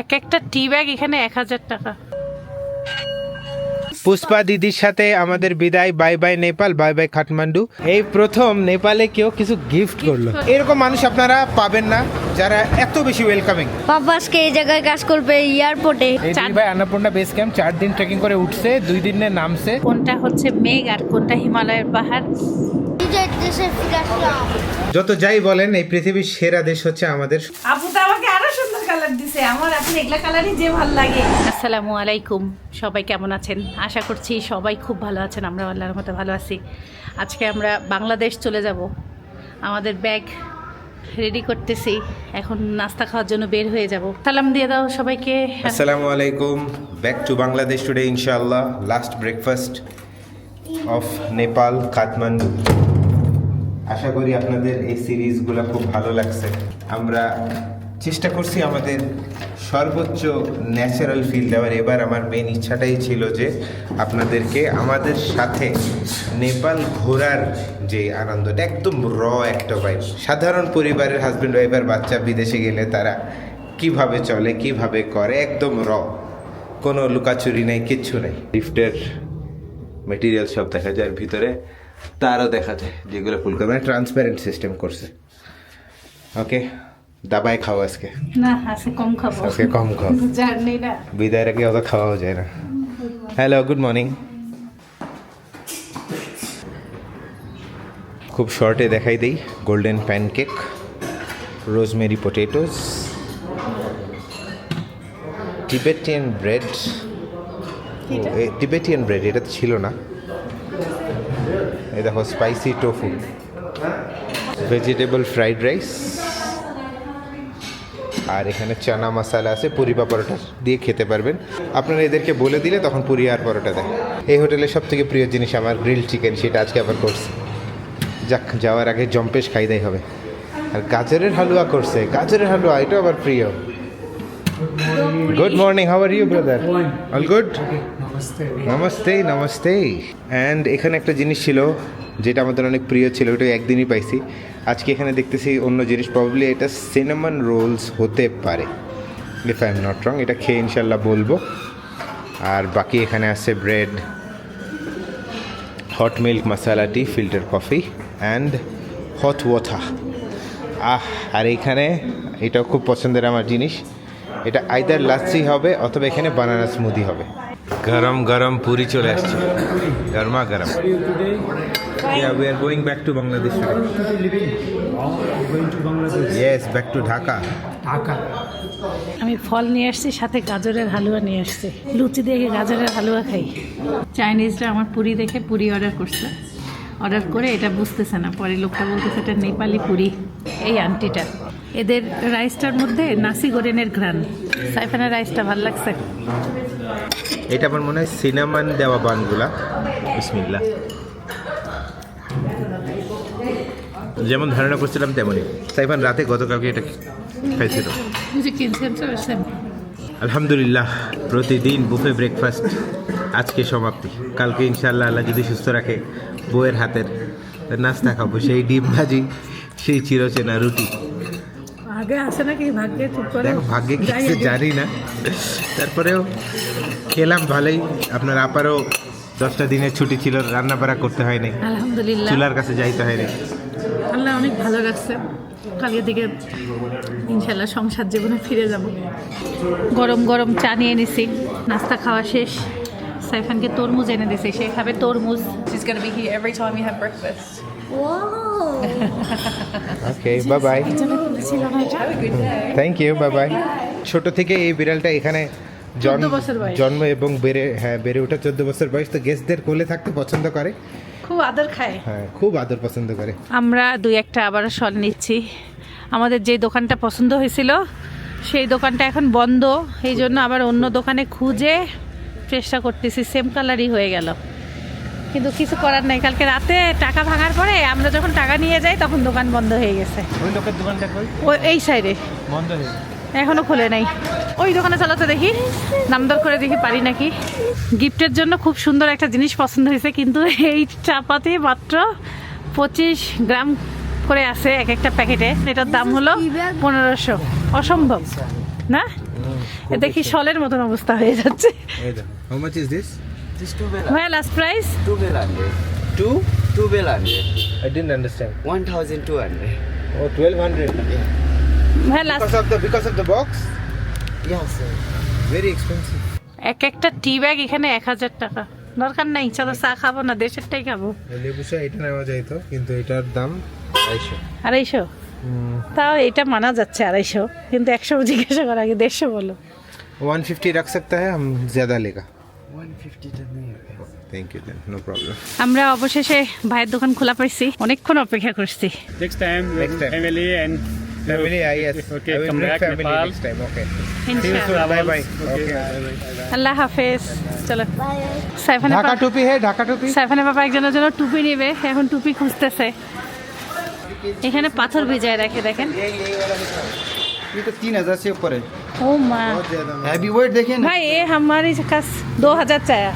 এক একটা টি ব্যাগ এখানে এক হাজার টাকা। পুষ্পা দিদির সাথে আমাদের বিদায় bye bye Nepal bye bye Kathmandu. এই প্রথম নেপালে কেউ কিছু গিফট করল। এরকম মানুষ আপনারা পাবেন না যারা এত বেশি ওয়েলকামিং আজকে এই জায়গায় কাজ করবে এয়ারপোর্টে ভাই আন্নপূর্ণা বেস ক্যাম্প চার দিন ট্রেকিং করে উঠছে দুই দিনে নামছে। কোনটা হচ্ছে মেঘ আর কোনটা হিমালয়ের পাহাড়? যত যাই বলেন এই পৃথিবীর সেরা দেশ হচ্ছে আমাদের। আপু তো আমাকে আরও সুন্দর কালার দিছে। আমার এখন এগুলা কালারই যে ভালো লাগে। আসসালামু আলাইকুম। সবাই কেমন আছেন? আশা করছি সবাই খুব ভালো আছেন। আমরা আল্লাহর মতো ভালো আছি। আজকে আমরা বাংলাদেশ চলে যাব। আমাদের ব্যাগ রেডি করতেছি। এখন নাস্তা খাওয়ার জন্য বের হয়ে যাব। সালাম দিয়ে দাও সবাইকে। আসসালামু আলাইকুম। ব্যাক টু বাংলাদেশ টুডে ইনশাআল্লাহ last breakfast of Nepal Kathmandu আশা করি আপনাদের এই সিরিজগুলো খুব ভালো লাগছে। আমরা চেষ্টা করছি আমাদের সর্বোচ্চ ন্যাচারাল ফিল দেওয়ার। এবার আমার মেন ইচ্ছাটাই ছিল যে আপনাদেরকে আমাদের সাথে নেপাল ঘোরার যে আনন্দটা একদম র একটা ভাইব সাধারণ পরিবারের হাজব্যান্ড ওয়াইফ আর বাচ্চা বিদেশে গেলে তারা কীভাবে চলে কীভাবে করে একদম র। কোনো লুকাচুরি নেই কিচ্ছু নেই। লিফটের মেটেরিয়াল সব দেখা যায় ভিতরে তারও দেখা যায় যেগুলো ফুল মানে ট্রান্সপারেন্ট সিস্টেম করছে। ওকে দাবাই খাও আজকে। না আছে কম খাব। আজকে কম খাও। জার্নি না। বিদায়ের আগে অত খাওয়াও যায় না। হ্যালো গুড মর্নিং খুব শর্টে দেখাই দিই golden pancake rosemary potatoes Tibetan bread Tibetan bread এটা তো ছিল না। এই দেখো spicy tofu vegetable fried rice আর এখানে চানা মশালা আছে পুরি বা পরোটা দিয়ে খেতে পারবেন। আপনারা এদেরকে বলে দিলে তখন পুরি আর পরোটা দেয়। এই হোটেলের সব থেকে প্রিয় জিনিস আমার গ্রিল চিকেন সেটা আজকে আবার করছে। যাক যাওয়ার আগে জম্পেশ খাইদাই হবে। আর গাজরের হালুয়া করছে গাজরের হালুয়া এটা আবার প্রিয়। Good morning how are you brother all good namaste namaste and এখানে একটা জিনিস ছিল যেটা আমাদের অনেক প্রিয় ছিল ওটা একদিনই পাইছি। আজকে এখানে দেখতেছি অন্য জিনিস প্রবলি এটা সিনেমান রোলস হতে পারে if I am not wrong এটা খেয়ে ইনশাল্লাহ বলব। আর বাকি এখানে আছে bread hot milk masala tea filter coffee and hot water ah, আর এইখানে এটাও খুব পছন্দের আমার জিনিস। এটা আইদার লাচ্ছি হবে অথবা এখানে বানানা স্মুদি হবে। গরম গরম পুরি চলে আসছে। গরমা গরম। Yeah, we are going back to Bangladesh today. going to Bangladesh, Yes, back to Dhaka. Dhaka. আমি ফল নিয়ে আসছি সাথে গাজরের হালুয়া নিয়ে আসছি। লুচি দিয়ে গাজরের হালুয়া খাই। চাইনিজরা আমার পুরি দেখে পুরি অর্ডার করছে। অর্ডার করে এটা বুঝতেছে না। পরে লোকটা বলতেছে এটা নেপালি পুরি। এই আন্টিটা। এদের রাইসটার মধ্যে নাসি গোরেনের ঘ্রাণ। সাইফানের রাইসটা ভালো লাগছে। এটা আমার মনে হয় সিনামান দেওয়া বানগুলা। বিসমিল্লা যেমন ধারণা করছিলাম তেমনই। সাইফান রাতে গতকালকে এটা খাইছিল। আলহামদুলিল্লাহ প্রতিদিন বুফে ব্রেকফাস্ট আজকে সমাপ্তি। কালকে ইনশাল্লাহ আল্লাহ যদি সুস্থ রাখে বউয়ের হাতের নাস্তা খাব। সেই ডিম ভাজি সেই চিরচেনা রুটি। আগে আসে নাকি? ভাগ্যে ঠিক করে ভাগ্যে কিছু জানি না। তারপরেও খেলাম ভালোই। আপনার আপারও দশটা দিনের ছুটি ছিল রান্না বাড়া করতে হয়নি। আলহামদুলিল্লাহ। চুলার কাছে যাইতে হয়নি। আল্লাহ অনেক ভালো রাখছে। কালকে দিকে ইনশাল্লাহ সংসার জীবনে ফিরে যাব। গরম গরম চা নিয়ে নিছি। নাস্তা খাওয়া শেষ। সাইফানকে তরমুজ এনে দিছি। সে খাবে তরমুজ। She's to be here every time we have breakfast. Wow. Okay bye bye thank you bye bye ছোট থেকে এই বিড়ালটা এখানে জন্ম 14 বছর বয়স। জন্ম এবং বেড়ে হ্যাঁ বেড়ে ওঠা চোদ্দ বছর বয়স তো গেস্টদের কোলে থাকতে পছন্দ করে। খুব আদর খায়। হ্যাঁ খুব আদর পছন্দ করে। আমরা দুই একটা আবারও শল নিচ্ছি। আমাদের যে দোকানটা পছন্দ হয়েছিল সেই দোকানটা এখন বন্ধ। এই জন্য আবার অন্য দোকানে খুঁজে চেষ্টা করতেছি সেম কালারই হয়ে গেল। কিন্তু কিছু করার নাই। কালকে রাতে টাকা ভাঙার পরে আমরা যখন টাকা নিয়ে যাই তখন দোকান বন্ধ হয়ে গেছে। ওই লোকের দোকানটা কই ও এই সাইডে। বন্ধ হয়ে এখনও খুলে নাই। ওই দোকানে চালাতে দেখি। নামদর করে দেখি পারি নাকি? গিফটের জন্য খুব সুন্দর একটা জিনিস পছন্দ হয়েছে কিন্তু এই চাপাতি মাত্র পঁচিশ গ্রাম করে আছে এক একটা প্যাকেটে। এটার দাম হলো পনেরোশো। অসম্ভব। না? এ দেখি শলের মতন অবস্থা হয়ে যাচ্ছে। এই দেখো how much is this This two bell, ভাই last price two bell hundred, two two bell hundred, I didn't understand one thousand two hundred. ও 1200 ভাই last because of the because of the box Yeah, sir. very expensive এক একটা টি bag এখানে এক হাজার টাকা দরকার নাই চলো চা খাবো না দেশেরটাই খাবো লেবু চা এটা নেওয়া যাইতো কিন্তু এটার দাম আড়াইশো আড়াইশো তাও এটা মানা যাচ্ছে আড়াইশো কিন্তু একশো জিজ্ঞাসা করার আগে দেড়শো বলো 150 रख सकता है हम ज्यादा लेगा One fifty to me. Thank you then no problem আমরা অবশেষে ভাইয়ের দোকান খোলা পাইছি অনেকক্ষণ অপেক্ষা করছি Next time, Next time. family and family I yes Okay, I will come bring back, family Nepal. next time okay see you ইনশাআল্লাহ। soon bye bye Okay. okay আল্লাহ হাফেজ চলো সাইফানের ढाका পা- टोपी है ढाका टोपी সাইফানের বাবা একজনের জন্য টুপি নিবে এখন টুপি খুঁজতেছে এখানে পাথর ভিজায় রাখে দেখেন ये तो तीन हजार से ऊपर है ও মা हैवी वेट देखे ना भाई ये हमारी खास दो हजार चाया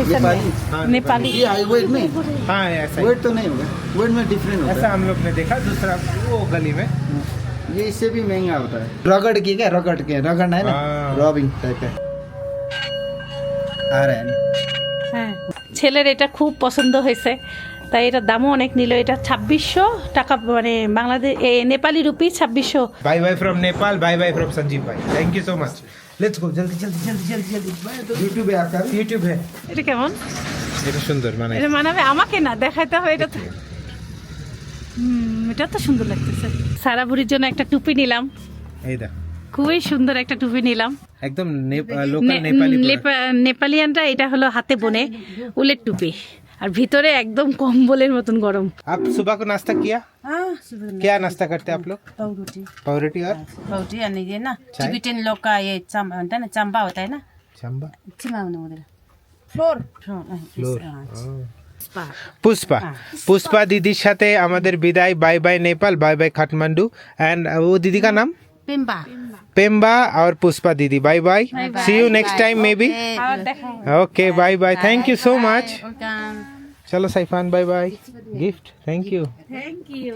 नेपाली? नेपाली ये हाई वेट में हाँ ऐसा ही। वेट तो नहीं होगा वेट में डिफरेंट होता ऐसा हम लोग ने देखा दूसरा वो गली में है ये इससे भी महंगा होता है रगड़ की क्या रगड़ के रगड़ना है ना हाँ। रॉबिंग टाइप का आ रहा है ना হ্যাঁ ছেলের এটা খুব পছন্দ হয়েছে তাই এটার দামও অনেক নিল। এটা ছাব্বিশশো টাকা মানে বাংলাদেশ নেপালি রুপি ছাব্বিশশো। Bye bye from Nepal bye bye from Sanjib ভাই thank you so much let's go জলদি জলদি জলদি জলদি জলদি ইউটিউবে ইউটিউবে এটা কেমন? এটা সুন্দর মানে এটা মানাবে আমাকে না দেখাইতে হবে এটা তো। এটা তো সুন্দর লাগতেছে। সারা ভুরির জন্য একটা টুপি নিলাম। এই দেখ। খুবই সুন্দর একটা টুপি নিলাম। একদম নেপালিয়ানরা এটা হলো হাতে বোনে উলের টুপি। আর ভিতরে একদম কম্বলের মতন গরম आप सुबह को नाश्ता किया क्या नाश्ता करते हैं आप लोग पावरोटी पावरोटी और पावरोटी आणि ये ना चाय? टिबेटन लोग का ये चंबा होता है ना चंबा होता है ना चंबा चिमा होने उधर floor floor floor Pushpa Pushpa দিদির সাথে আমাদের বিদায় bye bye Nepal bye bye Kathmandu and वो दीदी का नाम पिम्बा पेम्बा और पुष्पा दीदी bye bye see you next time maybe okay bye bye thank you so চলো Saifan bye bye gift thank you thank you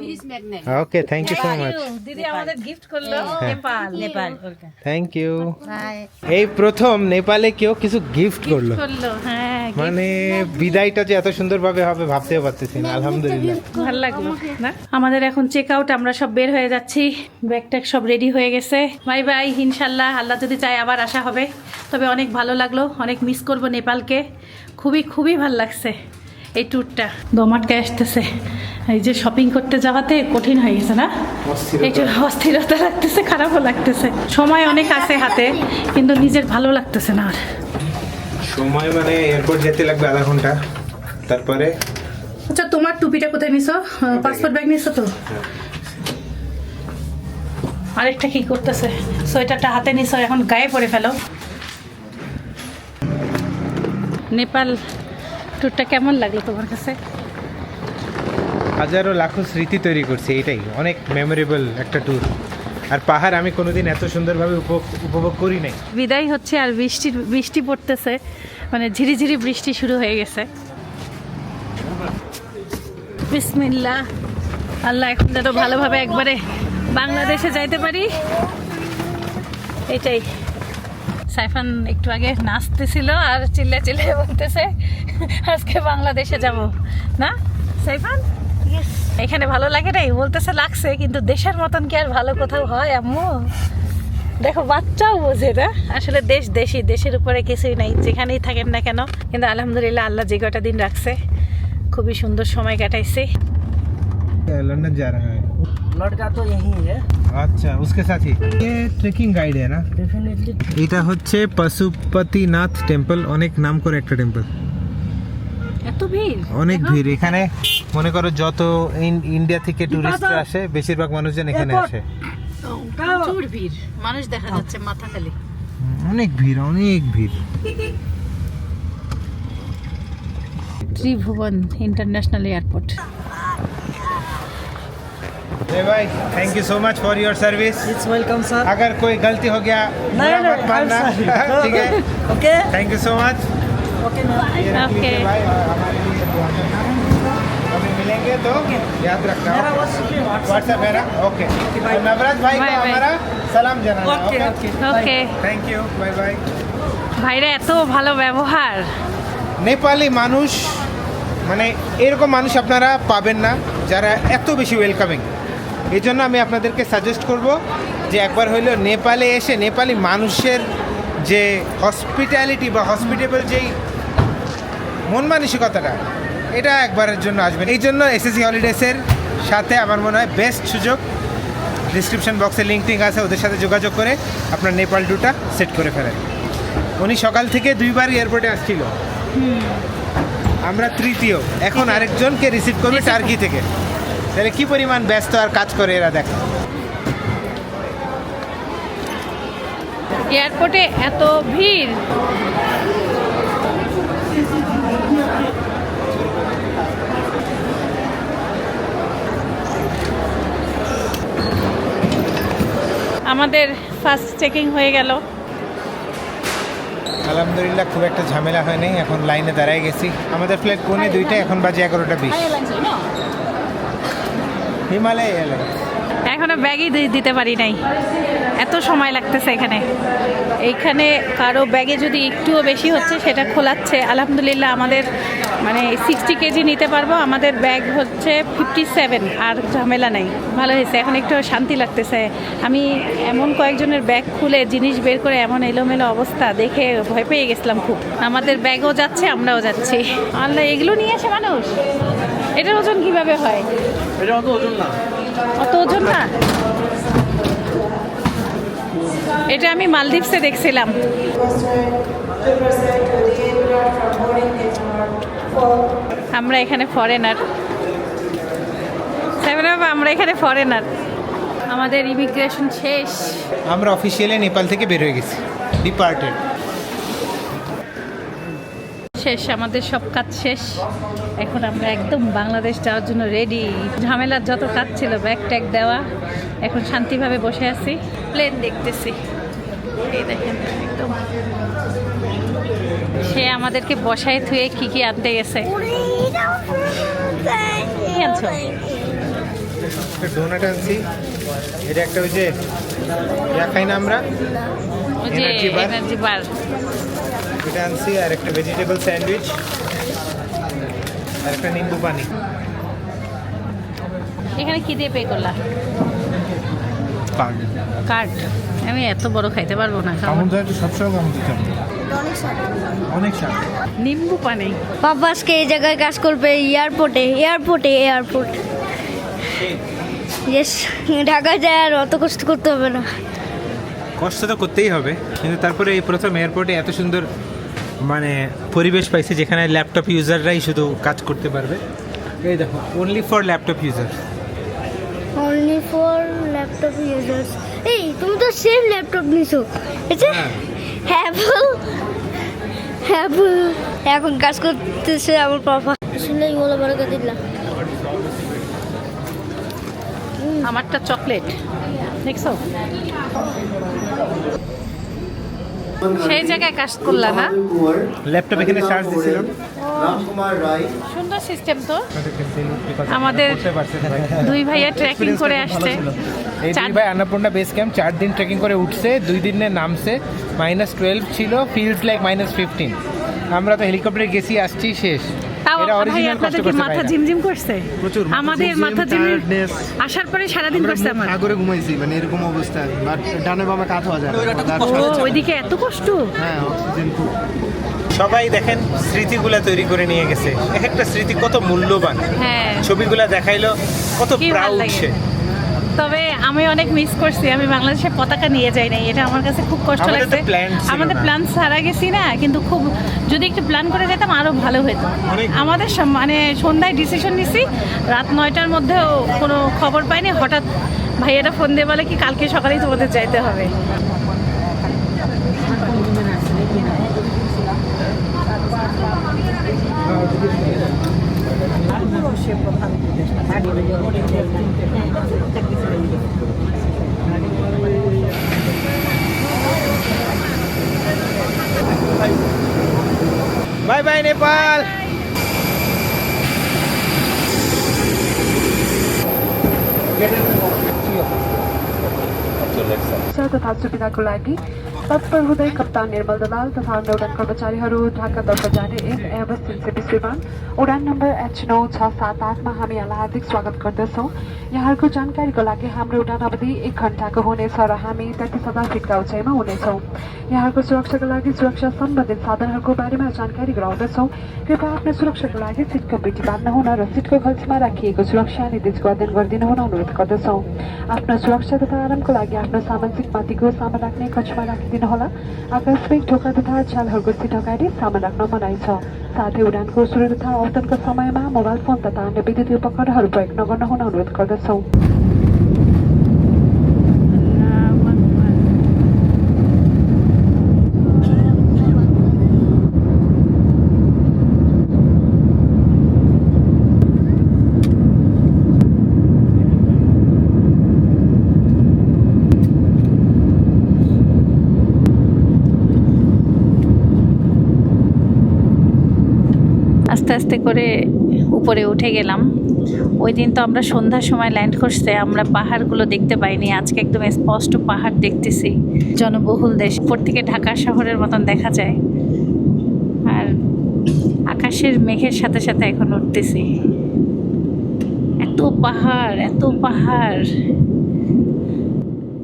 okay thank you so much দিদি আমাদের gift করল। নেপাল নেপাল থ্যাংক ইউ এই প্রথম নেপালে কেউ কিছু গিফট করল। হ্যাঁ, মানে বিদায়টা যে এত সুন্দরভাবে হবে ভাবতেও পারতেছি না আলহামদুলিল্লাহ। ভালো লাগল না? আমাদের এখন চেক আউট আমরা সব বের হয়ে যাচ্ছি। ব্যাগ ট্যাগ সব রেডি হয়ে গেছে। বাই বাই ইনশাল্লাহ আল্লাহ যদি চায় আবার আসা হবে। তবে অনেক ভালো লাগল অনেক মিস করব নেপালকে খুবই খুবই ভালো লাগছে। এই ট্যুরটা দমাটকে আসতেছে। এই যে শপিং করতে যাওয়াতে কঠিন হয়ে গেছে না? একটু অস্থিরতা লাগতেছে খারাপও লাগতেছে। সময় অনেক আছে হাতে কিন্তু নিজের ভালো লাগতেছে না আর। সময় মানে এয়ারপোর্ট যেতে লাগবে আধা ঘণ্টা। তারপরে? আচ্ছা তোমার টুপিটা কোথায় নিছো? পাসপোর্ট ব্যাগ নিছো তো? আরেকটা কি করতেছে? সোয়েটারটা হাতে নিছো এখন গায়ে পরে ফেলো। নেপাল ট্যুরটা কেমন লাগল তোমার কাছে? হাজারো লাখো স্মৃতি তৈরি করছে এটাই অনেক মেমোরেবল একটা ট্যুর আর পাহাড় আমি কোনোদিন এত সুন্দরভাবে উপভোগ করি নাই। বিদায় হচ্ছে আর বৃষ্টি বৃষ্টি পড়তেছে। মানে ঝিরিঝিরি বৃষ্টি শুরু হয়ে গেছে। বিসমিল্লাহ। আল্লাহ এখন যেন ভালোভাবে একবারে বাংলাদেশে যাইতে পারি। এটাই সাইফান একটু আগে নাচতেছিল আর চিল্লে চিল্লে বলতেছে আজকে বাংলাদেশে যাব। না? সাইফান? এখানে ভালো লাগে নাই? বলতেছে লাগছে কিন্তু দেশের মতন কি আর ভালো কোথাও হয় আম্মু? দেখো বাচ্চাও বোঝে না? আসলে দেশ দেশি দেশের উপরে কিছুই নাই যেখানেই থাকেন না কেন। কিন্তু আলহামদুলিল্লাহ আল্লাহ যে কটা দিন রাখছে খুবই সুন্দর সময় কাটাইছি। है लड़का तो यही है আচ্ছা उसके साथ ही ये ট্রেকিং গাইড है না डेफिनेटली এটা হচ্ছে পশুপতিনাথ টেম্পল অনেক নাম করে একটা টেম্পল এত ভিড় অনেক ভিড় এখানে মনে করো যত ইন- ইন্ডিয়া থেকে টুরিস্ট আসে বেশিরভাগ মানুষজন এখানে আসে প্রচুর ভিড় মানুষ দেখা যাচ্ছে মাথা খালি অনেক ভিড় অনেক ভিড় ত্রিভুবন ইন্টারন্যাশনাল এয়ারপোর্ট भाई thank you so much for your service it's welcome sir अगर कोई गलती हो गया बुरा मत मानना ठीक है okay thank you so much okay ma'am ये रख Okay. लीजिए भाई और हमारे लिए दुआ करना कभी मिलेंगे आएंगे तो याद रखना व्हाट्सएप है ना ओके तो नवराज भाई को Bye, bye. हमारा सलाम जाना okay okay thank you bye bye ভাইরা এত ভালো ব্যবহার নেপালি মানুষ মানে এরকম মানুষ আপনারা পাবেন না যারা এত বেশি ওয়েলকামিং এই জন্য আমি আপনাদেরকে সাজেস্ট করব যে একবার হইলেও নেপালে এসে নেপালি মানুষের যে হসপিটালিটি বা হসপিটেবল যেই মন মানসিকতাটা এটা একবারের জন্য আসবেন। এই জন্য এসএসসি হলিডেসের সাথে আমার মনে হয় বেস্ট সুযোগ। ডিসক্রিপশন বক্সে লিঙ্ক টিঙ্ক আছে ওদের সাথে যোগাযোগ করে আপনার নেপাল টুটা সেট করে ফেলেন। উনি সকাল থেকে দুইবার এয়ারপোর্টে আসছিল। আমরা তৃতীয়। এখন আরেকজনকে রিসিভ করবে টার্কি থেকে। তাহলে কি পরিমাণ ব্যস্ত আর কাজ করে এরা দেখ? এয়ারপোর্টে এত ভিড়। আমাদের ফার্স্ট চেকিং হয়ে গেল। আলহামদুলিল্লাহ খুব একটা ঝামেলা হয়নি এখন লাইনে দাঁড়ায় গেছি। আমাদের ফ্লাইট পৌনে দুইটা এখন বাজে এগারোটা বিশ। হিমালয় এয়ারলাইন্স এখনও ব্যাগই দিতে পারি নাই। এত সময় লাগতেছে এখানে। এইখানে কারও ব্যাগে যদি একটুও বেশি হচ্ছে, সেটা খোলাচ্ছে। আলহামদুলিল্লাহ আমাদের মানে সিক্সটি কেজি নিতে পারব। আমাদের ব্যাগ হচ্ছে ফিফটি সেভেন আর ঝামেলা নেই। ভালো হয়েছে। এখন একটু শান্তি লাগতেছে। আমি এমন কয়েকজনের ব্যাগ খুলে জিনিস বের করে এমন এলোমেলো অবস্থা দেখে ভয় পেয়ে গেছিলাম খুব। আমাদের ব্যাগও যাচ্ছে, আমরাও যাচ্ছি। আল্লাহ, এগুলো নিয়ে আসে মানুষ। এটার ওজন কীভাবে হয়? এটা অত ওজন না। অত ওজন না? এটা আমি মালদ্বীপসে দেখছিলাম। আমরা এখানে ফরেনার আমরা এখানে ফরেনার আমাদের ইমিগ্রেশন শেষ। আমরা অফিসিয়ালি নেপাল থেকে বের হয়ে গেছি। ডিপার্টেড শেষ আমাদের সব কাজ শেষ। এখন আমরা একদম বাংলাদেশ যাওয়ার জন্য রেডি ঝামেলার যত কাজ ছিল ব্যাগ ট্যাগ দেওয়া এখন শান্তিভাবে বসে আছি। প্লেন দেখতেছি। এই দেখেন একদম। সে আমাদেরকে বসায় থুয়ে কি কি আনতে গেছে। ডোনাট আনছি? এটা একটা ওই যে খাই না আমরা? এনার্জি বার এটা আনছি আর একটা ভেজিটেবল স্যান্ডউইচ আর একটা নিম্বু পানি। এখানে কি দিয়ে পে করলা? কার্ড। আমি এত বড় খাইতে পারব না অনেক নিম্বু পানি। পাপা আজকে এই জায়গায় কাজ করবে এয়ারপোর্টে এয়ারপোর্টে এয়ারপোর্ট ইয়েস ঢাকা যায় আর অত কষ্ট করতে হবে না। কষ্ট তো করতেই হবে কিন্তু তারপরে এই প্রথম এয়ারপোর্টে এত সুন্দর মানে পরিবেশ পাইছে যেখানে ল্যাপটপ ইউজাররাই শুধু কাজ করতে পারবে। এই দেখো only for laptop user only for laptop users এই তুমি তো সেম ল্যাপটপ নিছো। এটা অ্যাপল অ্যাপল এখন কাজ করতেছে আমার পাপা আসলে বলে বড় কথা দিলাম আমারটা চকলেট দেখছ? সেই জায়গায় কাজ করলা না? ল্যাপটপ এখানে চার্জ দিয়েছিলাম সুন্দর সিস্টেম তো। আমাদের দুই ভাইয়া ট্রেকিং করে আসছে। এই দুই ভাই আন্নপূর্ণা বেস ক্যাম্প চার দিন ট্রেকিং করে উঠছে দুই দিনে নামছে। মাইনাস টুয়েলভ ছিল ফিলস লাইক মাইনাস ফিফটিন আমরা তো হেলিকপ্টারে গেছি আসছি শেষ। ভাই আপনাদের কি মাথা ঝিমঝিম করছে? আমাদের মাথা ঝিমঝিম আসার পরে সারাদিন করছে আমার। সাগরে ঘুমাইছি মানে এরকম অবস্থা ডানে বামে কাত হওয়া যায় না। তার ও সাথে- ওইদিকে এত কষ্ট? হ্যাঁ অক্সিজেন খুব। সবাই দেখেন স্মৃতিগুলা তৈরি করে নিয়ে গেছে। এক একটা স্মৃতি কত মূল্যবান। হ্যাঁ। ছবিগুলা দেখাইলো কত কি ভালো প্রাউড লাগে। সে। তবে আমি অনেক মিস করছি আমি বাংলাদেশের পতাকা নিয়ে যাই নাই এটা আমার কাছে খুব কষ্ট লাগছে। আমাদের প্ল্যান সারা গেছি না কিন্তু খুব যদি একটু প্ল্যান করে যেতাম আরও ভালো হতো। আমাদের মানে সন্ধ্যায় ডিসিশন নিছি রাত নয়টার মধ্যেও কোনো খবর পাইনি হঠাৎ ভাইয়াটা ফোন দিয়ে বলে কি কালকে সকালেই তোমাদের যাইতে হবে। Bye bye Nepal. स्वागत छ तपाईँको लागि तत्पर हुँदै कप्तान निर्मल दलाल तथा अन्य उडान कर्मचारीहरू ढाकातर्फ जाने एम एयरबस तिन सय बिस विमान उडान नम्बर एच नौ छ सात आठमा हामी यहाँलाई हार्दिक स्वागत गर्दछौँ। यहाँहरूको जानकारीको लागि हाम्रो उडान अवधि एक घन्टाको हुनेछ र हामी तेत्तिस हज़ार फिटका उचाइमा हुनेछौँ। यहाँहरूको सुरक्षाको लागि सुरक्षा सम्बन्धित साधनहरूको बारेमा जानकारी गराउँदछौँ। कृपया आफ्नो सुरक्षाको लागि सिटको पेटी बाँध्न हुन र सिटको खल्सीमा राखिएको सुरक्षा निर्देशको अध्ययन गरिदिनु हुन अनुरोध गर्दछौँ। आफ्नो सुरक्षा तथा आरामको लागि आफ्नो सामान सिटमाथिको सामान राख्ने कक्षमा राखिदिनुहोला आकस्मिक ढोका तथा झ्यालहरूको सिट अगाडि सामान राख्न मनाइ छ साथै उडानको सुरु तथा अवतरणको समयमा मोबाइल फोन तथा अन्य विद्युतीय उपकरणहरू प्रयोग नगर्न हुन अनुरोध गर्दछौँ আস্তে আস্তে করে উপরে উঠে গেলাম। ওই দিন তো আমরা সন্ধ্যার সময় ল্যান্ড করছে, আমরা পাহাড়গুলো দেখতে পাইনি। আজকে একদম স্পষ্ট পাহাড় দেখতেছি। জনবহুল দেশ। উপর থেকে ঢাকা শহরের মতন দেখা যায়। আর আকাশের মেঘের সাথে সাথে এখন উঠতেছি। এত পাহাড় এত পাহাড়।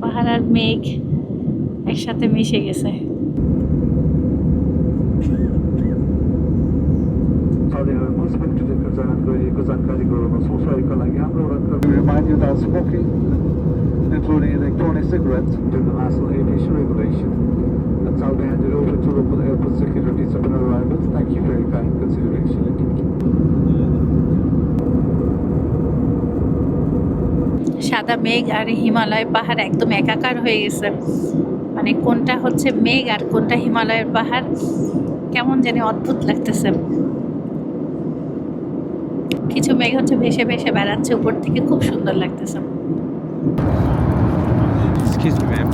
পাহাড় আর মেঘ একসাথে মিশে গেছে। Cigarettes, under the national aviation regulation. That's how we hand it over to local airport securities upon arrival. Thank you for your kind consideration. সাদা মেঘ আর হিমালয় পাহাড় একদম একাকার হয়ে গেছে মানে কোনটা হচ্ছে মেঘ আর কোনটা হিমালয়ের পাহাড় কেমন জানি অদ্ভুত লাগতেছে কিছু মেঘ হচ্ছে ভেসে ভেসে বেড়াচ্ছে উপর থেকে খুব সুন্দর লাগতেছে এক্সকিউজ মি ম্যাম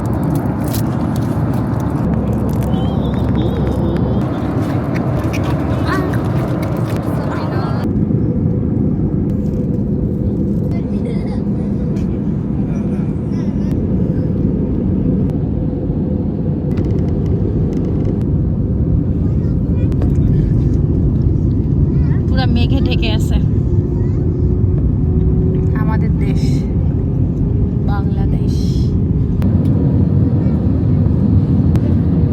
পুরো মেঘে ঢেকে আছে আমাদের দেশ বাংলাদেশ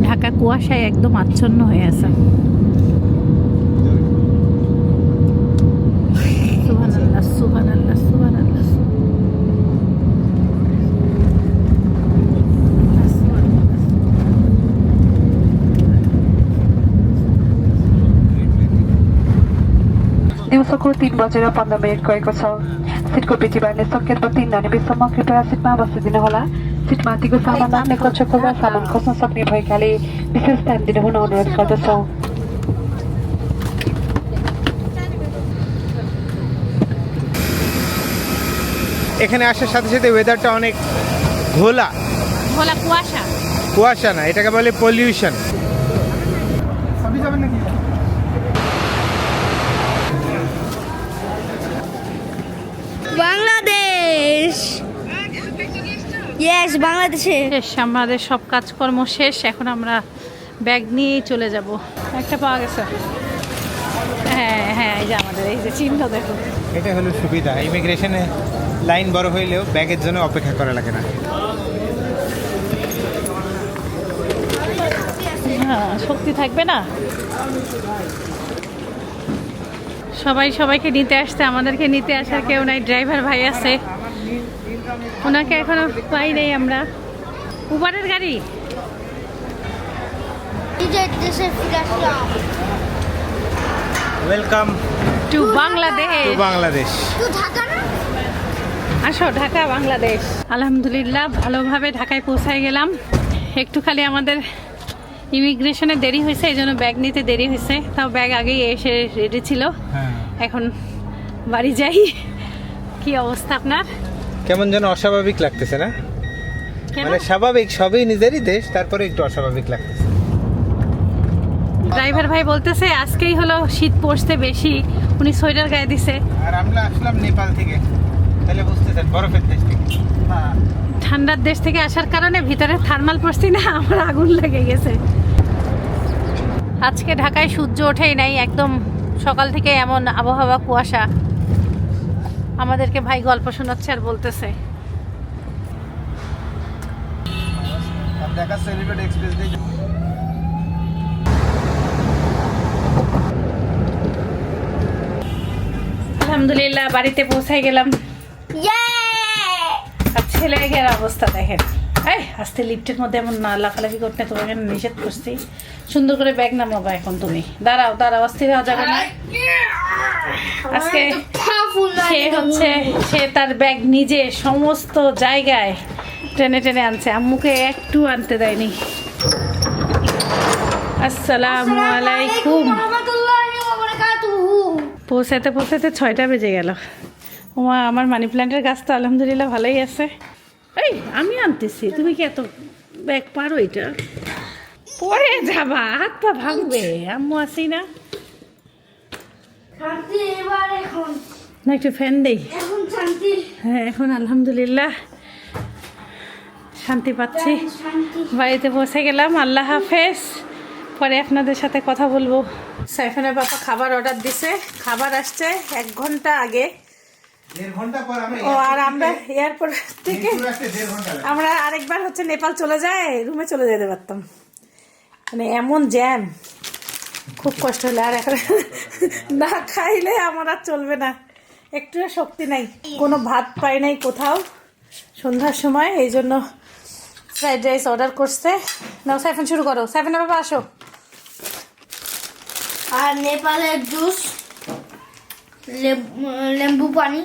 ঢাকা কুয়াশায় একদম আচ্ছন্ন হয়ে আছে সুবহানাল্লাহ সুবহানাল্লাহ সুবহানাল্লাহ दिउँसोको तिन बजेर पन्ध्र मिनट गएको छ सिटको पेटी बाँड्ने सङ्केतमा तिन नानी बिचसम्म कृपया सिटमा बसिदिनुहोला सिटमाथिको सामान राख्ने कक्षको वा सामान खस्न सक्ने भएकाले विशेष ध्यान दिनुहुन अनुरोध गर्दछौँ এখানে আসার সাথে সাথে ওয়েদারটা অনেক ঘোলা ভোলা কুয়াশা কুয়াশা না এটাকে বলে পলিউশন ইয়েস বাংলাদেশে। শেষ আমাদের সব কাজকর্ম শেষ এখন আমরা ব্যাগ নিয়েই চলে যাব। একটা পাওয়া গেছে। হ্যাঁ হ্যাঁ এই যে আমাদের এই যে চিহ্ন দেখো। এটা হলো সুবিধা। ইমিগ্রেশনে লাইন বড় হইলেও ব্যাগের জন্য অপেক্ষা করা লাগে না। হ্যাঁ শক্তি থাকবে না? সবাই সবাইকে নিতে আসতে আমাদেরকে নিতে আসার কেউ নাই ড্রাইভার ভাই আছে। ওনাকে এখনও পাই নাই আমরা। উবারের গাড়ি? Welcome to Bangladesh to Bangladesh তুই ঢাকা না? আসো ঢাকা বাংলাদেশ। আলহামদুলিল্লাহ ভালোভাবে ঢাকায় পৌঁছায় গেলাম। একটু খালি আমাদের ইমিগ্রেশনে দেরি হয়েছে এই জন্য ব্যাগ নিতে দেরি হয়েছে। তাও ব্যাগ আগেই এসে রেডি ছিল। হ্যাঁ। এখন বাড়ি যাই। কি অবস্থা আপনার? কেমন যেন অস্বাভাবিক লাগতেছে না? মানে স্বাভাবিক সবই নিজেরই দেশ তারপরে একটু অস্বাভাবিক লাগতেছে। ড্রাইভার ভাই বলতেছে আজকেই হলো শীত পড়ছে বেশি উনি সোয়েটার গায়ে দিছে। আর আমরা আসলাম নেপাল থেকে তাহলে বুঝতেছেন বরফের দেশ থেকে। ঠান্ডার দেশ থেকে আসার কারণে ভিতরে থার্মাল পড়ছি না আমার আগুন লেগে গেছে। আজকে ঢাকায় সূর্য ওঠেই নাই একদম সকাল থেকে এমন আবহাওয়া কুয়াশা। আমাদেরকে ভাই গল্প শোনাচ্ছে আর বলতেছে। আলহামদুলিল্লাহ বাড়িতে পৌঁছে গেলাম। আর ছেলের অবস্থা দেখেন। এই আস্তে লিফটের মধ্যে এমন না লাফালাফি করতে তোমাকে নিষেধ করছি। সুন্দর করে ব্যাগ নামাবা এখন তুমি। দাঁড়াও দাঁড়াও অস্থির হওয়া যাবে না। আজকে সে হচ্ছে সে তার ব্যাগ নিজে সমস্ত জায়গায় টেনে টেনে আনছে। আম্মুকে একটু আনতে দেয়নি। আসসালামু আলাইকুম। পৌঁছাতে পৌঁছাতে ছয়টা বেজে গেল। ওমা আমার মানি প্ল্যান্টের গাছ তো আলহামদুলিল্লাহ ভালোই আছে। এই আমি আনতেছি। তুমি কি এত ব্যাগ পারো এটা? পরে যাবা হাত পা ভাঙবে। আম্মু আসি না? না একটু ফ্যান দেই। হ্যাঁ এখন আলহামদুলিল্লাহ শান্তি পাচ্ছি। বাড়িতে পৌঁছে গেলাম আল্লাহ হাফেজ। পরে আপনাদের সাথে কথা বলব। সাইফানের বাবা খাবার অর্ডার দিছে। খাবার আসছে এক ঘণ্টা আগে দেড় ঘণ্টা পর আমরা ও আর আমরা এয়ারপোর্ট থেকে মিরপুর আসতে দেড় আমরা আরেকবার হচ্ছে নেপাল চলে যায় রুমে চলে যেতে পারতাম। মানে এমন জ্যাম খুব কষ্ট হলো আর এখন না খাইলে আমার আর চলবে না। একটু শক্তি নাই কোনো ভাত পাই নাই কোথাও সন্ধ্যার সময় এই জন্য ফ্রাইড রাইস অর্ডার করছে। নাও সাইফান শুরু করো। সাইফানের বাবা আসো। আর নেপালের জুস লেম্বু পানি।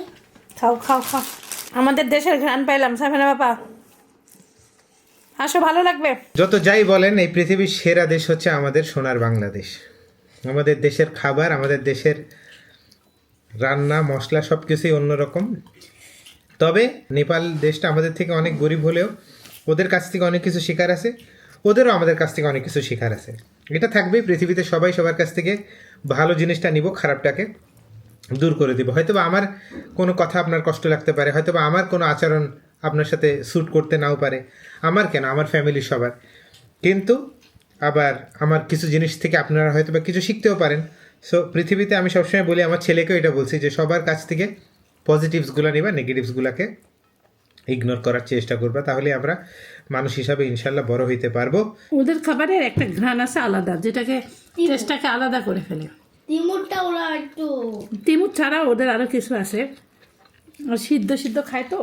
খাও খাও খাও। আমাদের দেশের ঘ্রাণ পাইলাম সাইফানের বাবা আসো, ভালো লাগবে। যত যাই বলেন, এই পৃথিবীর সেরা দেশ হচ্ছে আমাদের সোনার বাংলাদেশ। আমাদের দেশের খাবার, আমাদের দেশের রান্না, মশলা সব কিছুই অন্যরকম। তবে নেপাল দেশটা আমাদের থেকে অনেক গরিব হলেও ওদের কাছ থেকে অনেক কিছু শেখার আছে, ওদেরও আমাদের কাছ থেকে অনেক কিছু শেখার আছে। এটা থাকবেই পৃথিবীতে সবাই সবার কাছ থেকে ভালো জিনিসটা নিব, খারাপটাকে। দূর করে দিব। হয়তো বা আমার কোনো কথা আপনার কষ্ট লাগতে পারে হয়তো বা আমার কোনো আচরণ আপনার সাথে স্যুট করতে নাও পারে। আমার কেন? আমার ফ্যামিলি সবার। কিন্তু আবার আমার কিছু জিনিস থেকে আপনারা হয়তো বা কিছু শিখতেও পারেন। সো পৃথিবীতে আমি সবসময় বলি আমার ছেলেকেও এটা বলছি যে সবার কাছ থেকে পজিটিভসগুলো নিবা নেগেটিভসগুলোকে ইগনোর করার চেষ্টা করবা তাহলে আমরা মানুষ হিসাবে ইনশাল্লাহ বড় হইতে পারব। ওদের খাবারের একটা ঘ্রাণ আছে আলাদা যেটাকে টেস্টটাকে আলাদা করে ফেলে। তিমুরটা ওরা একটু তিমুর ছাড়া ওদের আরও কিছু আছে। আর সিদ্ধ সিদ্ধ খায় তো।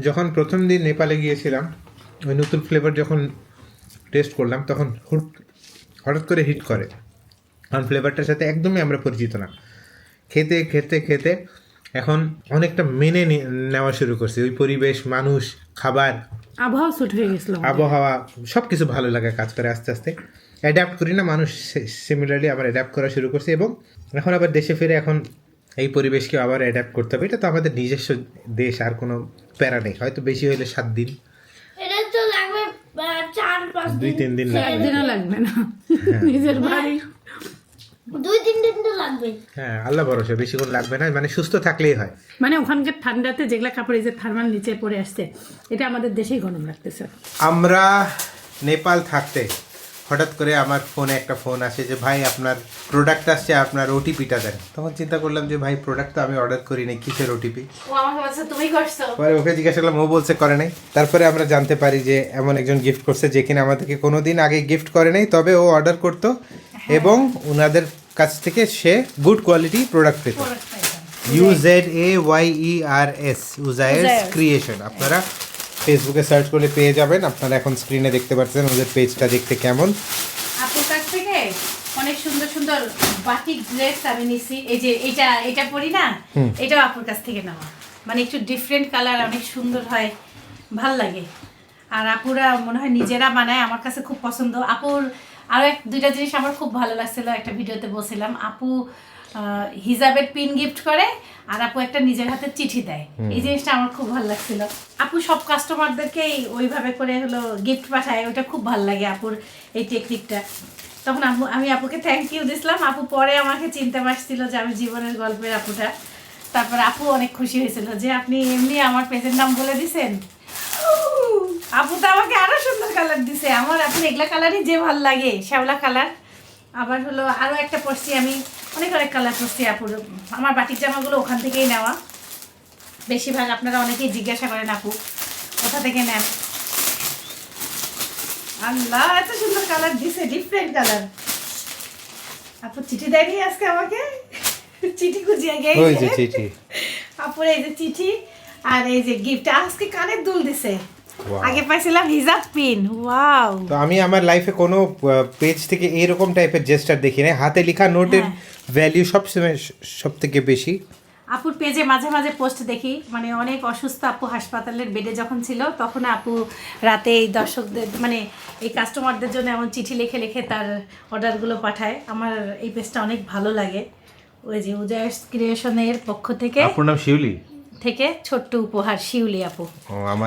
যখন প্রথম দিন নেপালে গিয়েছিলাম ওই নতুন ফ্লেভার যখন টেস্ট করলাম তখন হুট হঠাৎ করে হিট করে। কারণ ফ্লেভারটার সাথে একদমই আমরা পরিচিত না। খেতে খেতে খেতে এখন অনেকটা মেনে নেওয়া শুরু করছি। ওই পরিবেশ মানুষ খাবার আবহাওয়া সুট হয়ে গেছিল আবহাওয়া সব কিছু ভালো লাগে কাজ করে আস্তে আস্তে। অ্যাডাপ্ট করি না মানুষ সিমিলারলি আবার অ্যাডাপ্ট করা শুরু করছে এবং এখন আবার দেশে ফিরে এখন এই পরিবেশকে আবার অ্যাডাপ্ট করতে হবে। এটা তো আমাদের নিজস্ব দেশ আর কোনো প্যারা নেই। হয়তো বেশি হলে সাত দিন। দুই তিন দিন লাগবে। না। নিজের বাড়ি। দুই তিন দিন তো লাগবে। হ্যাঁ আল্লাহ ভরসা লাগবে না। মানে সুস্থ থাকলেই হয়। মানে ওখানকার ঠান্ডাতে যেগুলা কাপড় এই যে থার্মাল নিচে পড়ে আসছে এটা আমাদের দেশেই গরম লাগতেছে। আমরা নেপাল থাকতে হঠাৎ করে আমার ফোনে একটা ফোন আসে যে ভাই আপনার প্রোডাক্ট আসছে আপনার ওটিপিটা দেন। তখন চিন্তা করলাম যে ভাই প্রোডাক্ট তো আমি অর্ডার করি নাই কিসের ওটিপি পরে ওকে জিজ্ঞাসা করলাম ও বলছে করে নাই। তারপরে আমরা জানতে পারি যে এমন একজন গিফট করছে যে কিনা আমাদেরকে কোনো দিন আগে গিফট করে নাই তবে ও অর্ডার করতো এবং ওনাদের কাছ থেকে সে গুড কোয়ালিটি প্রোডাক্ট পেত। U Z A Y E R S Uzayer creation আপনারা ফেসবুকে সার্চ করলে পেয়ে যাবেন। আপনারা এখন স্ক্রিনে দেখতে পাচ্ছেন ওদের পেজটা দেখতে কেমন। আপুর কাছ থেকে অনেক সুন্দর সুন্দর বাটিক ড্রেস আমি নিছি। এই যে এটা এটা পরি না? এটাও আপুর কাছ থেকে নেওয়া। মানে একটু ডিফারেন্ট কালার অনেক সুন্দর হয়। ভালো লাগে। আর আপুরা মনে হয় নিজেরা বানায় আমার কাছে খুব পছন্দ। আপুর আরও এক দুইটা জিনিস আমার খুব ভালো লাগছিল একটা ভিডিওতে বলছিলাম। আপু হিজাবের পিন গিফট করে আর আপু একটা নিজের হাতে চিঠি দেয়। এই জিনিসটা আমার খুব ভালো লাগছিল। আপু সব কাস্টমারদেরকেই ওইভাবে করে হলো গিফট পাঠায় ওটা খুব ভালো লাগে আপুর এই টেকনিকটা তখন আপু আমি আপুকে থ্যাংক ইউ দিছিলাম। আপু পরে আমাকে চিনতে পারছিল যে আমি জীবনের গল্পের আপুটা। তারপর আপু অনেক খুশি হয়েছিল যে আপনি এমনি আমার পেজের নাম বলে দিছেন। আপু তো আমাকে আরও সুন্দর কালার দিছে। আমার এখন এগুলা কালারই যে ভালো লাগে শ্যাওলা কালার আবার হলো আরও একটা পড়ছি আমি। অনেক অনেক কালার পরছি আপুর। আমার বাটির জামাগুলো ওখান থেকেই নেওয়া। বেশিরভাগ আপনারা অনেকেই জিজ্ঞাসা করেন আপু কোথা থেকে নেন? আল্লাহ এত সুন্দর কালার দিছে ডিফারেন্ট কালার আপু চিঠি দেয়নি আজকে আমাকে? চিঠি খুঁজিয়ে গিয়ে আপুর এই যে চিঠি আর এই যে গিফট আজকে কানের দুল দিছে. আগে পাইছিলাম হিজাব পিন। ওয়াও তো আমি আমার লাইফে কোনো পেজ থেকে এইরকম টাইপের জেস্টার দেখি নাই। হাতে লেখা নোটের ভ্যালিউ সবসময় সব থেকে বেশি। আপুর পেজে মাঝে মাঝে পোস্ট দেখি। মানে অনেক অসুস্থ আপু হাসপাতালের বেডে যখন ছিল তখন আপু রাতে এই দর্শকদের মানে এই কাস্টমারদের জন্য এমন চিঠি লিখে লিখে তার অর্ডারগুলো পাঠায়। আমার এই পেজটা অনেক ভালো লাগে। ওই যে উদয় ক্রিয়েশনের পক্ষ থেকে। আপনার নাম শিউলি? থেকে ছোট্ট উপহার শিউলি আপু।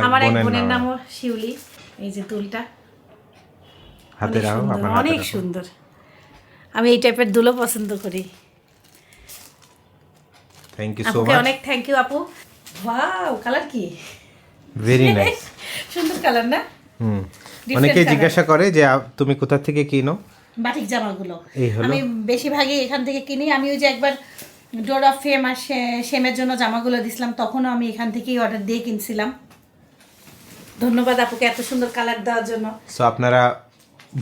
আমার এক বোনের নামও শিউলি। এই যে তুলটা। হাতে অনেক সুন্দর, অনেক সুন্দর। আমি এই টাইপের দুলো পছন্দ করি। থ্যাংক ইউ সো মাচ অনেক থ্যাংক ইউ আপু। ওয়াও কালার কি? ভেরি নাইস সুন্দর কালার না? হুম। অনেকে জিজ্ঞাসা করে যে তুমি কোথা থেকে কিনো? বাটিক জামাগুলো। আমি বেশিরভাগই এখান থেকে কিনি। আমি ওই যে একবার ডোর অফ ফেম আর শেমের জন্য জামাগুলো দিছিলাম তখনও আমি এখান থেকেই অর্ডার দিয়ে কিনছিলাম। ধন্যবাদ আপুকে এত সুন্দর কালার দেওয়ার জন্য। সো আপনারা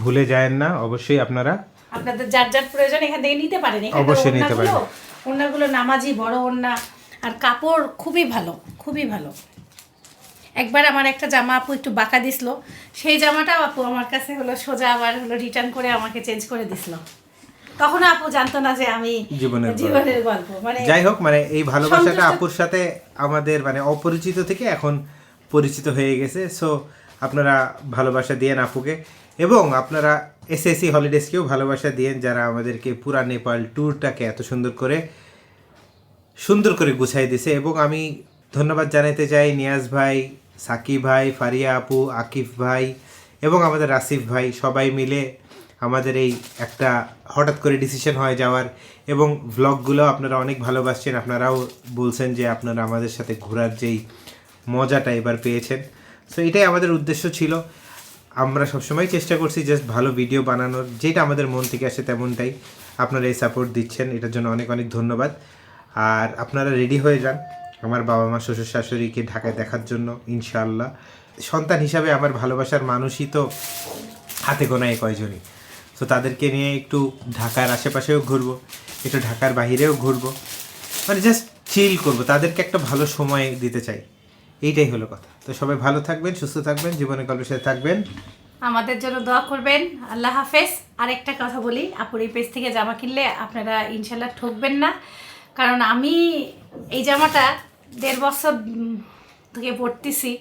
ভুলে যায়েন না অবশ্যই আপনারা আপনাদের যার যার প্রয়োজন এখান থেকে নিতে পারেন। অবশ্যই নিতে পারেন। ওড়নাগুলো নামাজি বড় ওড়না আর কাপড় খুবই ভালো খুবই ভালো। একবার আমার একটা জামা আপু একটু বাঁকা দিছিল সেই জামাটাও আপু আমার কাছে হলো সোজা আবার হলো রিটার্ন করে আমাকে চেঞ্জ করে দিছিল। তখন আপু জানতো না যে আমি জীবনের গল্প। মানে যাই হোক মানে এই ভালোবাসাটা আপুর সাথে আমাদের মানে অপরিচিত থেকে এখন পরিচিত হয়ে গেছে সো আপনারা ভালোবাসা দিয়েন আপুকে এবং আপনারা এসএসসি হলিডেজকেও ভালোবাসা দিয়েন যারা আমাদেরকে পুরা নেপাল ট্যুরটাকে এত সুন্দর করে সুন্দর করে গুছাই দিছে এবং আমি ধন্যবাদ জানাতে চাই নিয়াজ ভাই সাকিব ভাই ফারিয়া আপু আকিফ ভাই এবং আমাদের আসিফ ভাই সবাই মিলে আমাদের এই একটা হঠাৎ করে ডিসিশন হয়ে যাওয়ার এবং ভ্লগগুলো আপনারা অনেক ভালোবাসছেন, আপনারাও বলছেন যে আপনারা আমাদের সাথে ঘোরার যেই মজাটা এবার পেয়েছেন। সো এটাই আমাদের উদ্দেশ্য ছিল। আমরা সবসময় চেষ্টা করছি জাস্ট ভালো ভিডিও বানানোর, যেটা আমাদের মন থেকে আসে তেমনটাই আপনারা এই সাপোর্ট দিচ্ছেন, এটার জন্য অনেক অনেক ধন্যবাদ। আর আপনারা রেডি হয়ে যান আমার বাবা মা, শ্বশুর শাশুড়িকে ঢাকায় দেখার জন্য, ইনশাআল্লাহ। সন্তান হিসাবে আমার ভালোবাসার মানুষই তো হাতে গোনায় কয়জনই। তো তাদেরকে নিয়ে একটু ঢাকার আশেপাশেও ঘুরবো একটু ঢাকার বাইরেও ঘুরবো। মানে জাস্ট চিল করব তাদেরকে একটা ভালো সময় দিতে চাই। এইটাই হলো কথা। তো সবাই ভালো থাকবেন সুস্থ থাকবেন জীবনে গল্পের সাথে থাকবেন। আমাদের জন্য দোয়া করবেন। আল্লাহ হাফেজ। আরেকটা কথা বলি আপুর এই পেজ থেকে জামা কিনলে আপনারা ইনশাল্লাহ ঠকবেন না। কারণ আমি এই জামাটা দেড় বছর থেকে পরতেছি।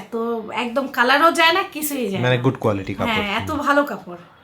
এত একদম কালারও যায় না কিছুই যায় মানে গুড কোয়ালিটি হ্যাঁ এত ভালো কাপড়।